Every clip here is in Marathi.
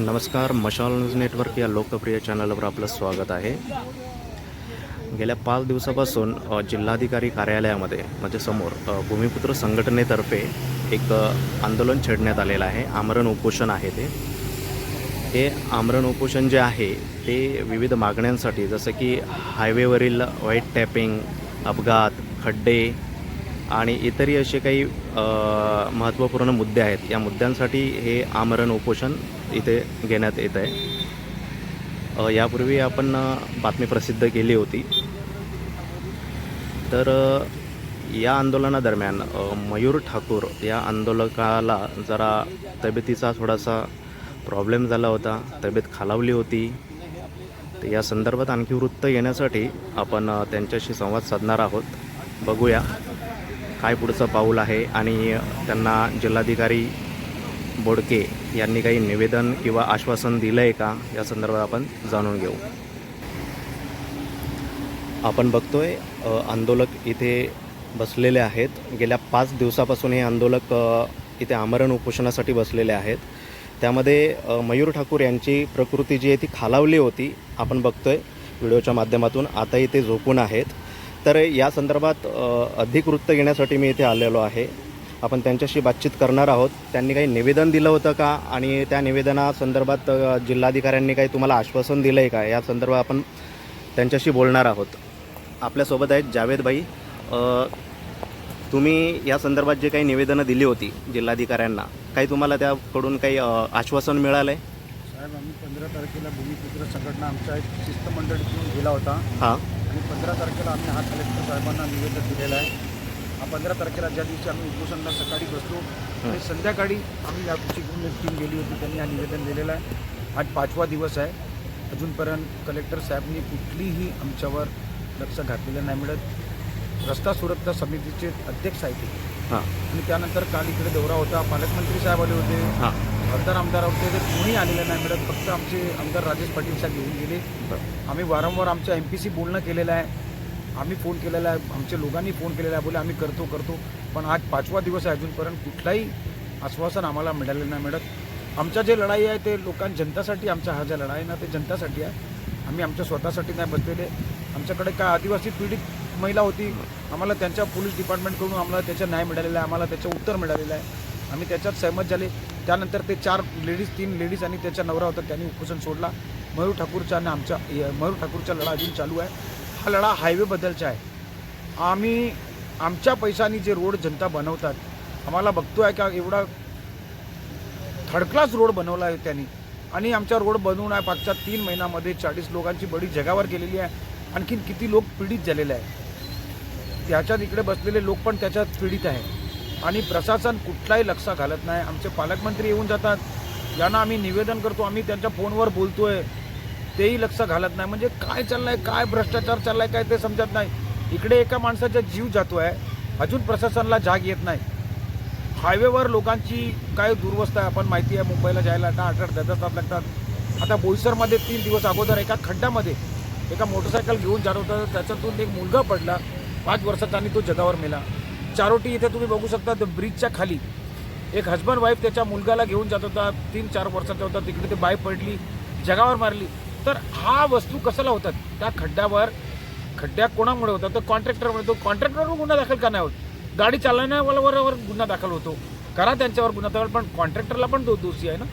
नमस्कार मशाल न्यूज नेटवर्क या लोकप्रिय चॅनलवर आपलं स्वागत आहे. गेल्या पाच दिवसापासून जिल्हाधिकारी कार्यालयामध्ये म्हणजे समोर भूमिपुत्र संघटनेतर्फे एक आंदोलन छेडण्यात आलेलं आहे. आमरण उपोषण आहे ते. हे आमरण उपोषण जे आहे ते विविध मागण्यांसाठी जसं की हायवेवरील वाईट टॅपिंग अपघात खड्डे आणि इतरही असे काही महत्त्वपूर्ण मुद्दे आहेत. या मुद्द्यांसाठी हे आमरण उपोषण इथे घेण्यात येत आहे. यापूर्वी आपण बातमी प्रसिद्ध केली होती. तर या आंदोलनादरम्यान मयूर ठाकूर या आंदोलकाला जरा तब्येतीचा थोडासा प्रॉब्लेम झाला होता तब्येत खालावली होती. तर या संदर्भात आणखी वृत्त येण्यासाठी आपण त्यांच्याशी संवाद साधणार आहोत. बघूया काय पुढचं पाऊल आहे आणि त्यांना जिल्हाधिकारी बोडके यांनी काही निवेदन किंवा आश्वासन दिलं आहे का? या संदर्भात आपण जाणून घेऊ. आपण बघतोय आंदोलक इथे बसलेले आहेत. गेल्या पाच दिवसापासून हे आंदोलक इथे आमरण उपोषणासाठी बसलेले आहेत. त्यामध्ये मयूर ठाकूर यांची प्रकृती जी आहे ती खालावली होती आपण बघतोय व्हिडिओच्या माध्यमातून. आता इथे झोपून आहेत. तर या संदर्भात अधिक वृत्त घेण्यासाठी मी इथे आलेलो आहे. आपण त्यांच्याशी बातचीत करणार आहोत. त्यांनी काही निवेदन दिलं होतं का? आणि त्या निवेदनासंदर्भात जिल्हाधिकाऱ्यांनी काही तुम्हाला आश्वासन दिलं आहे का? या संदर्भात आपण त्यांच्याशी बोलणार आहोत. आपल्यासोबत आहेत जावेदबाई अ, तुम्ही या संदर्भात जे काही निवेदनं दिली होती जिल्हाधिकाऱ्यांना काही तुम्हाला त्याकडून काही आश्वासन मिळालं आहे साहेब आम्ही पंधरा तारखेला भूमिपुत्र संघटना आमच्या एक शिस्तमंडळीतून गेला होता. हां. आणि पंधरा तारखेला आम्ही हा कलेक्टर साहेबांना निवेदन दिलेलं आहे. पंधरा तारखेला ज्या दिवशी आम्ही उपोषणला सकाळी बसलो आणि संध्याकाळी आम्ही याची घेऊन एक टीम गेली होती त्यांनी हा निवेदन दिलेलं आहे. आज पाचवा दिवस आहे. अजूनपर्यंत कलेक्टर साहेबनी कुठलीही आमच्यावर लक्ष घातलेलं नाही मिळत. रस्ता सुरक्षा समितीचे अध्यक्ष आहेत. हां. आणि त्यानंतर काल इकडे दौरा होता. पालकमंत्री साहेब आले होते. हां. खासदार आमदार होते. ते कोणी आलेलं नाही मिळत. फक्त आमचे आमदार राजेश पाटील साहेब घेऊन गेले. आम्ही वारंवार आमच्या एम पी सी बोलणं केलेलं आहे. आम्ही फोन केलेला आहे आमच्या लोकांनी फोन केलेला आहे बोले आम्ही करतो करतो. पण आज पाचवा दिवस आहे अजूनपर्यंत कुठलाही आश्वासन आम्हाला मिळालेलं नाही मिळत. आमच्या जे लढाई आहे ते लोकां जनतासाठी आमचा हा ज्या लढाई ना ते जनतासाठी आहे. आम्ही आमच्या स्वतःसाठी नाही बसलेले. आमच्याकडे काय आदिवासी पीडित महिला होती आम्हाला त्यांच्या पोलीस डिपार्टमेंटकडून आम्हाला त्याचा न्याय मिळालेलं आहे आम्हाला त्याचं उत्तर मिळालेलं आहे. आम्ही त्याच्यात सहमत झाले. त्यानंतर ते चार लेडीज तीन लेडीज आणि त्याचा नवरा होता त्यांनी उपोषण सोडला. मयूर ठाकूरचा आणि आमच्या मयूर ठाकूरचा लढा अजून चालू आहे. हा लढा हायवेबद्दलचा आहे. आम्ही आमच्या पैशाने जे रोड जनता बनवतात आम्हाला बघतो आहे का एवढा थर्ड क्लास रोड बनवला आहे त्यांनी. आणि आमचा रोड बनवून आहे मागच्या तीन महिन्यामध्ये चाळीस लोकांची बडी जगावर गेलेली आहे. आणखीन किती लोक पीडित झालेले आहे त्याच्यात इकडे बसलेले लोक पण त्याच्यात पीडित आहे आणि प्रशासन कुठलाही लक्ष घालत नाही. आमचे पालकमंत्री येऊन जातात. यांना आम्ही निवेदन करतो. आम्ही त्यांच्या फोनवर बोलतो आहे तेही लक्ष घालत नाही. म्हणजे काय चाललंय काय भ्रष्टाचार चाललाय काय ते समजत नाही. इकडे एका माणसाचा जीव जातो आहे अजून प्रशासनाला जाग येत नाही. हायवेवर लोकांची काय दुर्वस्था आहे आपण माहिती आहे मुंबईला जायला आता आठ आठ दहा तास लागतात. आता बोईसरमध्ये तीन दिवस अगोदर एका खड्ड्यामध्ये एका मोटरसायकल घेऊन जात होता त्याच्यातून एक मुलगा पडला. पाच वर्षाचा आणि तो जगावर मेला. चारोटी इथे तुम्ही बघू शकता ब्रिजच्या खाली. एक हजबंड वाईफ त्याच्या मुलगाला घेऊन जात होता तीन चार वर्षाचा होता तिकडे ते बाईक पडली जगावर मारली. तर हा वस्तू कशाला होतात त्या खड्ड्यावर खड्ड्या कोणामुळे होतात? तर कॉन्ट्रॅक्टरमुळे तो कॉन्ट्रॅक्टरवर गुन्हा दाखल का नाही होत गाडी चालवण्यावर गुन्हा दाखल होतो. करा त्यांच्यावर गुन्हा दाखल. पण कॉन्ट्रॅक्टरला पण तो दोषी आहे ना?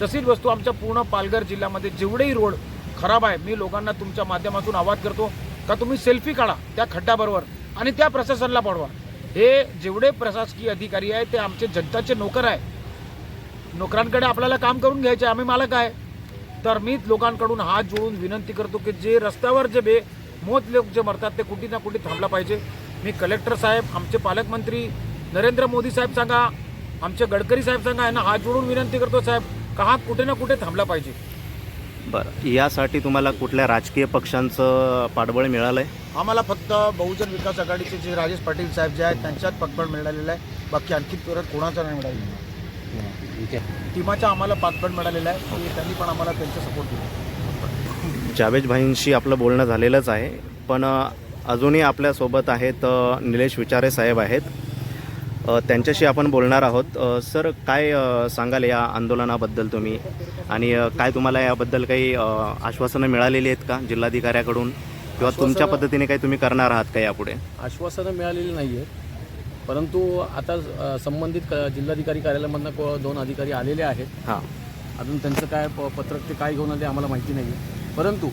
तशीच वस्तू आमच्या पूर्ण पालघर जिल्ह्यामध्ये जेवढेही रोड खराब आहे मी लोकांना तुमच्या माध्यमातून आवाज करतो का तुम्ही सेल्फी काढा त्या खड्ड्याबरोबर आणि त्या प्रशासनाला पडवा हे जेवढे प्रशासकीय अधिकारी आहे ते आमचे जनताचे नोकर आहे नोकरांकडे आपल्याला काम करून घ्यायचे आम्ही मालक आहे. तर मी लोकांकडून हात जोडून विनंती करतो की जे रस्त्यावर जे बे मोत लोक जे मरतात ते कुठे ना कुठे थांबला पाहिजे. मी कलेक्टर साहेब आमचे पालकमंत्री नरेंद्र मोदी साहेब सांगा आमचे गडकरी साहेब सांगा यांना हात जोडून विनंती करतो साहेब का हा कुठे ना कुठे थांबला पाहिजे. बरं यासाठी तुम्हाला कुठल्या राजकीय पक्षांचं पाठबळ मिळालं आहे आम्हाला फक्त बहुजन विकास आघाडीचे जे राजेश पाटील साहेब जे आहेत त्यांच्यात पकड मिळालेलं आहे. बाकी आणखी परत कोणाचा नाही मिळालेला. टीमाचा आम्हाला पाकबळ मिळालेला आहे. की त्यांनी पण आम्हाला त्यांचा सपोर्ट दिला. जावेद भाईंशी आपलं बोलणं झालेलंच आहे. पण अजूनही आपल्यासोबत आहेत निलेश विचारे साहेब आहेत. त्यांच्याशी आपण बोलणार आहोत. सर काय सांगाल या आंदोलनाबद्दल तुम्ही? आणि काय तुम्हाला याबद्दल काही आश्वासनं मिळालेली आहेत का जिल्हाधिकाऱ्याकडून? किंवा तुमच्या पद्धतीने काही तुम्ही करणार आहात का यापुढे? आश्वासनं मिळालेली नाही आहेत परंतु आता संबंधित जिल्हाधिकारी कार्यालयामधनं को- दोन अधिकारी आलेले आहेत. हां. अजून त्यांचं काय प- पत्रक ते काय घेऊन आले आम्हाला माहिती नाही आहे परंतु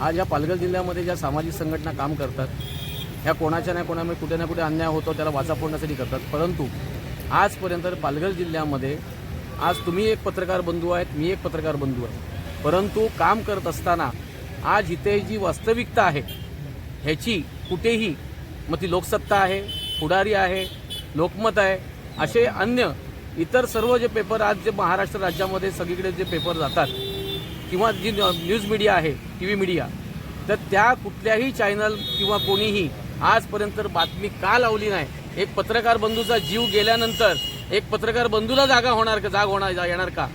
आज या पालघर जिल्ह्यामध्ये ज्या सामाजिक संघटना काम करतात ह्या कोणाच्या नाही कोणामुळे कुठे ना कुठे अन्याय होतो त्याला वाचा फोडण्यासाठी करतात. परंतु आजपर्यंत पालघर जिल्ह्यामध्ये आज तुम्ही एक पत्रकार बंधू आहेत मी एक पत्रकार बंधू आहे. परंतु काम करत असताना आज इथे जी वास्तविकता आहे ह्याची कुठेही मग ती लोकसत्ता आहे पुढारी आहे लोकमत आहे असे अन्य इतर सर्व जे पेपर आज जे महाराष्ट्र राज्यामध्ये सगळीकडे जे पेपर जातात किंवा जी न्यूज मीडिया आहे टी व्ही मीडिया तर त्या कुठल्याही चॅनल किंवा कोणीही आजपर्यंत बातमी का लावली नाही? एक पत्रकार बंधूचा जीव गेल्यानंतर एक पत्रकार बंधूला जागा होणार का जाग होणार जा- येणार का?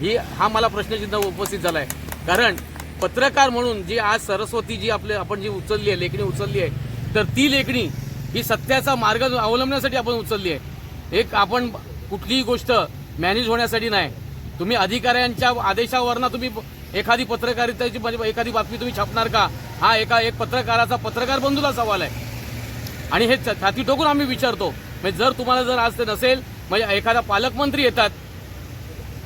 ही हा मला प्रश्नचिन्ह उपस्थित झाला आहे कारण पत्रकार म्हणून जी आज सरस्वती जी आपले आपण जी उचलली आहे लेखणी उचलली आहे तर ती लेखणी ही सत्याचा मार्ग अवलंबण्यासाठी आपण उचलली आहे. एक आपण कुठलीही गोष्ट मॅनेज होण्यासाठी नाही. तुम्ही अधिकाऱ्यांच्या आदेशावरनं तुम्ही एखादी पत्रकारितेची म्हणजे एखादी बातमी तुम्ही छापणार का? हा एका एक पत्रकाराचा पत्रकार बंधूला सवाल आहे. आणि हे छाती ठोकून आम्ही विचारतो. म्हणजे जर तुम्हाला जर आज ते नसेल म्हणजे एखादा पालकमंत्री येतात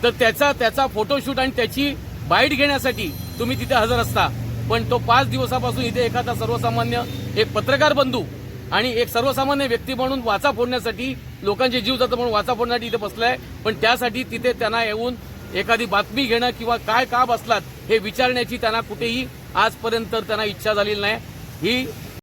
तर त्याचा त्याचा फोटोशूट आणि त्याची बाईट घेण्यासाठी तुम्ही तिथे हजर असता. पण तो पाच दिवसापासून इथे एखादा सर्वसामान्य एक पत्रकार बंधू आणि एक सर्वसामान्य व्यक्ती म्हणून वाचा फोडण्यासाठी लोकांचे जीव जातं म्हणून वाचा फोडण्यासाठी इथे बसलाय. पण त्यासाठी तिथे त्यांना येऊन एखादी बातमी घेणं किंवा काय का बसलात हे विचारण्याची त्यांना कुठेही आजपर्यंत त्यांना इच्छा झालेली नाही. ही